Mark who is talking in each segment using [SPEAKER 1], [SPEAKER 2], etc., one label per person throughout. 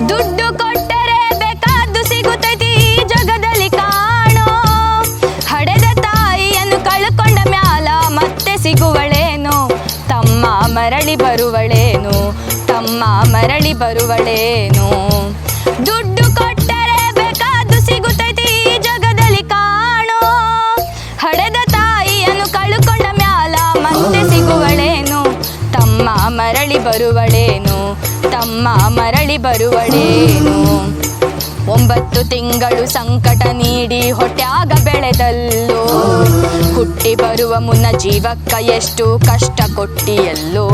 [SPEAKER 1] ದುಡ್ಡು ಕೊಟ್ಟರೆ ಬೇಕಾದ್ದು ಸಿಗುತ್ತೈತಿ ಈ ಜಗದಲ್ಲಿ ಕಾಣೋ. ಹಡೆದ ತಾಯಿಯನ್ನು ಕಳ್ಕೊಂಡ ಮ್ಯಾಲ ಮತ್ತೆ ಸಿಗುವಳೇನು? ತಮ್ಮ ಮರಳಿ ಬರುವಳೇನು? ತಮ್ಮ ಮರಳಿ ಬರುವಳೇನು? ದುಡ್ಡು ಕೊಟ್ಟರೆ ಬೇಕಾದ್ದು ಸಿಗುತ್ತೈತಿ ಈ ಜಗದಲ್ಲಿ ಕಾಣೋ. ಹಡೆದ ತಾಯಿಯನ್ನು ಕಳ್ಕೊಂಡ ಮ್ಯಾಲ ಮತ್ತೆ ಸಿಗುವಳೇನು? ತಮ್ಮ ಮರಳಿ ಬರುವಳೇನು? ತಮ್ಮ ಮರಳಿ ಬರುವಳೇನು? ಒಂಬತ್ತು ತಿಂಗಳು ಸಂಕಟ ನೀಡಿ ಹೊಟ್ಯಾಗ ಬೆಳೆದಲ್ಲೋ? ಹುಟ್ಟಿ ಬರುವ ಮುನ್ನ ಜೀವಕ್ಕ ಎಷ್ಟು ಕಷ್ಟ ಕೊಟ್ಟಿಯಲ್ಲೋ?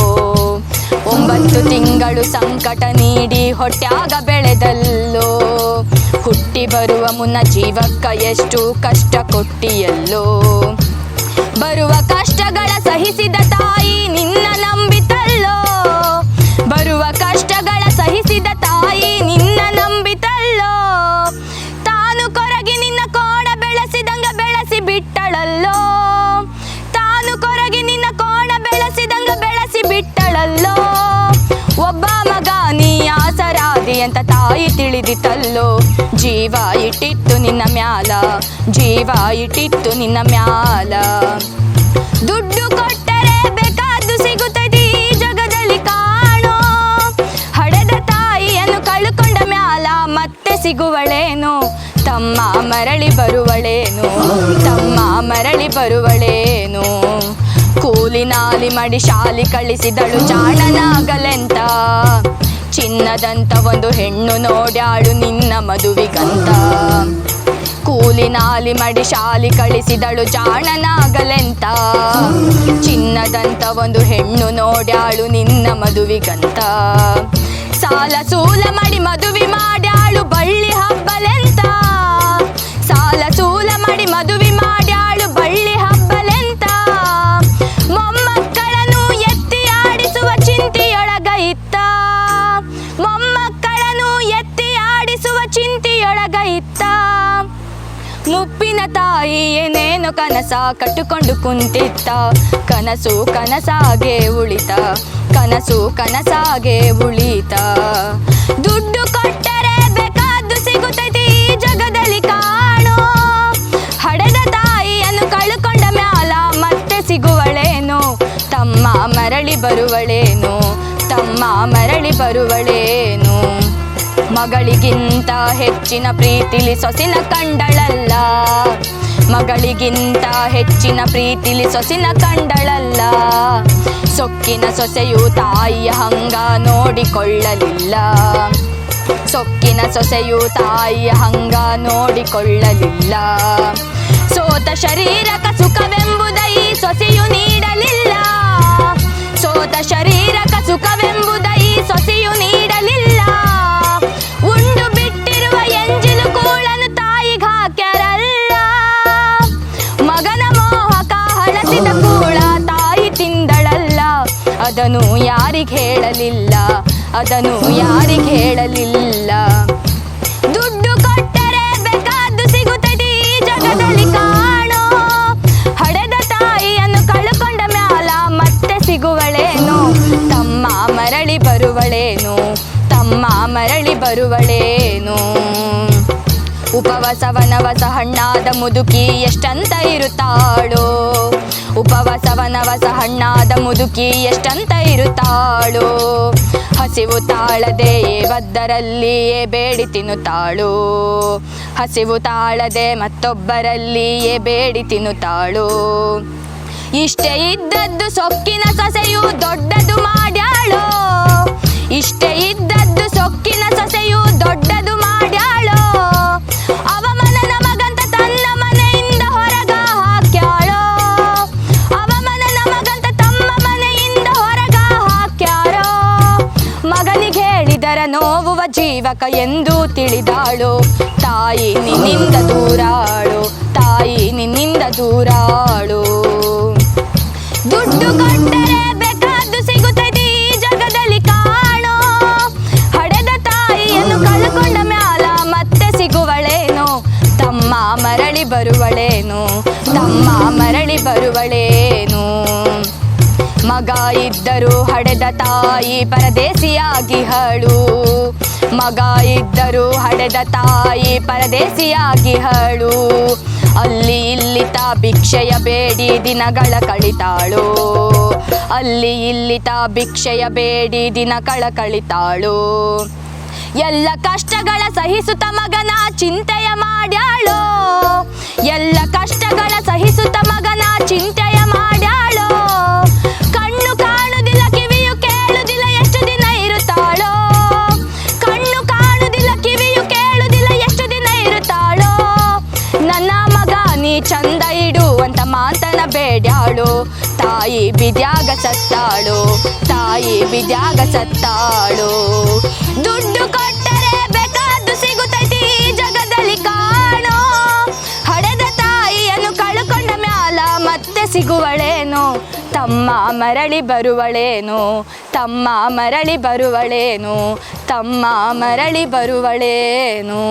[SPEAKER 1] ಒಂಬತ್ತು ತಿಂಗಳು ಸಂಕಟ ನೀಡಿ ಹೊಟ್ಯಾಗ ಬೆಳೆದಲ್ಲೋ? ಹುಟ್ಟಿ ಬರುವ ಮುನ್ನ ಜೀವಕ್ಕ ಎಷ್ಟು ಕಷ್ಟ ಕೊಟ್ಟಿಯಲ್ಲೋ? ಬರುವ ಕಷ್ಟಗಳ ಸಹಿಸಿದ ತಾಯಿ ನಿನ್ನ ನಂಬಿತಲ್ಲೋ ತಾಯಿ ತಿಳಿದಿತಲ್ಲೋ? ಜೀವ ಇಟ್ಟಿತ್ತು ನಿನ್ನ ಮ್ಯಾಲ. ಜೀವ ಇಟ್ಟಿತ್ತು ನಿನ್ನ ಮ್ಯಾಲ. ದುಡ್ಡು ಕೊಟ್ಟರೆ ಬೇಕಾದ್ದು ಸಿಗುತ್ತದೆ ಈ ಜಗದಲ್ಲಿ ಕಾಣೋ. ಹಡೆದ ತಾಯಿಯನ್ನು ಕಳ್ಕೊಂಡ ಮ್ಯಾಲ ಮತ್ತೆ ಸಿಗುವಳೇನು? ತಮ್ಮ ಮರಳಿ ಬರುವಳೇನು? ತಮ್ಮ ಮರಳಿ ಬರುವಳೇನು? ಕೂಲಿನಾಲಿ ಮಡಿ ಶಾಲಿ ಕಳಿಸಿದಳು ಜಾಣನಾಗಲೆಂತ ಚಿನ್ನದಂತ ಒಂದು ಹೆಣ್ಣು ನೋಡ್ಯಾಳು ನಿನ್ನ ಮದುವಿಗಂತ. ಕೂಲಿ ನಾಲಿ ಮಾಡಿ ಶಾಲಿ ಕಳಿಸಿದಳು ಜಾಣನಾಗಲೆಂತ. ಚಿನ್ನದಂತ ಒಂದು ಹೆಣ್ಣು ನೋಡ್ಯಾಳು ನಿನ್ನ ಮದುವಿಗಂತ. ಸಾಲ ಸೂಲ ಮಾಡಿ ಮದುವೆ ಮಾಡ್ಯಾಳು ಬಳ್ಳಿ ಹಬ್ಬಲೆಂತ. ಸಾಲ ಸೂಲ ಮುಪ್ಪಿನ ತಾಯಿ ಏನೇನು ಕನಸ ಕಟ್ಟಿಕೊಂಡು ಕುಂತಿತ್ತ ಕನಸು ಕನಸಾಗೆ ಉಳಿತ. ಕನಸು ಕನಸಾಗೆ ಉಳಿತ. ದುಡ್ಡು ಕೊಟ್ಟರೆ ಬೇಕಾದ್ದು ಸಿಗುತ್ತೈತಿ ಈ ಜಗದಲ್ಲಿ ಕಾಣೋ. ಹಡೆದ ತಾಯಿಯನ್ನು ಕಳ್ಕೊಂಡ ಮ್ಯಾಲ ಮತ್ತೆ ಸಿಗುವಳೇನು? ತಮ್ಮ ಮರಳಿ ಬರುವಳೇನು? ತಮ್ಮ ಮರಳಿ ಬರುವಳೇನು? ಮಗಳಿಗಿಂತ ಹೆಚ್ಚಿನ ಪ್ರೀತಿಲಿ ಸೊಸಿನ ಕಂಡಳಲ್ಲ. ಮಗಳಿಗಿಂತ ಹೆಚ್ಚಿನ ಪ್ರೀತಿಲಿ ಸೊಸಿನ ಕಂಡಳಲ್ಲ. ಸೊಕ್ಕಿನ ಸೊಸೆಯು ತಾಯಿಯ ಹಂಗ ನೋಡಿಕೊಳ್ಳಲಿಲ್ಲ. ಸೊಕ್ಕಿನ ಸೊಸೆಯು ತಾಯಿಯ ಹಂಗ ನೋಡಿಕೊಳ್ಳಲಿಲ್ಲ. ಸೋತ ಶರೀರಕ ಸುಖವೆಂಬುದ ಸೊಸೆಯು ನೀಡಲಿಲ್ಲ. ಸೋತ ಶರೀರಕ ಸುಖವೆಂಬುದ ಸೊಸೆ ಅದನ್ನು ಯಾರಿಗೆ ಹೇಳಲಿಲ್ಲ? ಅದನ್ನು ಯಾರಿಗೆ ಹೇಳಲಿಲ್ಲ? ದುಡ್ಡು ಕೊಟ್ಟರೆ ಬೇಕಾದ್ದು ಸಿಗುತ್ತದೆ ಈ ಜಗದಲ್ಲಿ ಕಾಣೋ. ಹಡೆದ ತಾಯಿಯನ್ನು ಕಳ್ಕೊಂಡ ಮ್ಯಾಲ ಮತ್ತೆ ಸಿಗುವಳೇನು? ತಮ್ಮ ಮರಳಿ ಬರುವಳೇನು? ತಮ್ಮ ಮರಳಿ ಬರುವಳೇನು? ಉಪವಸವನವಸ ಹಣ್ಣಾದ ಮುದುಕಿ ಎಷ್ಟಂತ ಇರುತ್ತಾಳೋ? ಉಪವಾಸ ವನವಾಸ ಹಣ್ಣಾದ ಮುದುಕಿ ಎಷ್ಟಂತ ಇರುತ್ತಾಳು? ಹಸಿವು ತಾಳದೆ ಬದ್ದರಲ್ಲಿಯೇ ಬೇಡಿ ತಿನ್ನುತ್ತಾಳು. ಹಸಿವು ತಾಳದೆ ಮತ್ತೊಬ್ಬರಲ್ಲಿಯೇ ಬೇಡಿ ತಿನ್ನುತ್ತಾಳು. ಇಷ್ಟೇ ಇದ್ದದ್ದು ಸೊಕ್ಕಿನ ಸೊಸೆಯು ದೊಡ್ಡದು ಮಾಡ್ಯಾಳು? ಇಷ್ಟೇ ಇದ್ದದ್ದು ಹೇಳಿದರ ನೋವುವ ಜೀವಕ ಎಂದು ತಿಳಿದಾಳು. ತಾಯಿ ನಿನ್ನಿಂದ ದೂರಾಳು. ತಾಯಿ ನಿನ್ನಿಂದ ದೂರಾಳು. ದುಡ್ಡು ಕೊಟ್ಟರೆ ಬೇಕಾದ್ದು ಸಿಗುತ್ತದೆ ಈ ಜಗದಲ್ಲಿ ಕಾಣೋ. ಹಡೆದ ತಾಯಿಯನ್ನು ಕಳ್ಕೊಂಡ ಮ್ಯಾಲ ಮತ್ತೆ ಸಿಗುವಳೇನು. ತಮ್ಮ ಮರಳಿ ಬರುವಳೇನು. ತಮ್ಮ ಮರಳಿ ಬರುವಳೇನು. ಮಗ ಇದ್ದರೂ ಹಡೆದ ತಾಯಿ ಪರದೇಸಿಯಾಗಿಹಳು ಮಗ ಇದ್ದರೂ ಹಡೆದ ತಾಯಿ ಪರದೇಸಿಯಾಗಿಹಳು ಅಲ್ಲಿ ಇಲ್ಲಿ ತಾ ಭಿಕ್ಷೆಯ ಬೇಡಿ ದಿನಗಳ ಕಳಿತಾಳು. ಅಲ್ಲಿ ಇಲ್ಲಿ ತಾ ಭಿಕ್ಷೆಯ ಬೇಡಿ ದಿನಗಳ ಕಳಿತಾಳು. ಎಲ್ಲ ಕಷ್ಟಗಳ ಸಹಿಸುತ್ತ ಮಗನ ಚಿಂತೆಯ ಮಾಡ್ಯಾಳು. ಎಲ್ಲ ಕಷ್ಟಗಳ ಸಹಿಸುತ್ತ ಮಗನ ಚಿಂತೆಯ ನನ್ನ ಮಗ ನೀ ಚಂದ ಇಡು ಅಂತ ಮಾತನ ಬೇಡ್ಯಾಳು. ತಾಯಿ ಬಿದ್ಯಾಗ ಸತ್ತಾಳು, ತಾಯಿ ಬಿದ್ಯಾಗ ಸತ್ತಾಳು. ದುಡ್ಡು ಕೊಟ್ಟರೆ ಬೇಕಾದ್ದು ಸಿಗುತ್ತೈತಿ ಈ ಜಗದಲ್ಲಿ ಕಾಣೋ. ಹಡೆದ ತಾಯಿಯನ್ನು ಕಳ್ಕೊಂಡ ಮ್ಯಾಲ ಮತ್ತೆ ಸಿಗುವಳೇನು? ತಮ್ಮ ಮರಳಿ ಬರುವಳೇನು? ತಮ್ಮ ಮರಳಿ ಬರುವಳೇನು? ತಮ್ಮ ಮರಳಿ ಬರುವಳೇನು?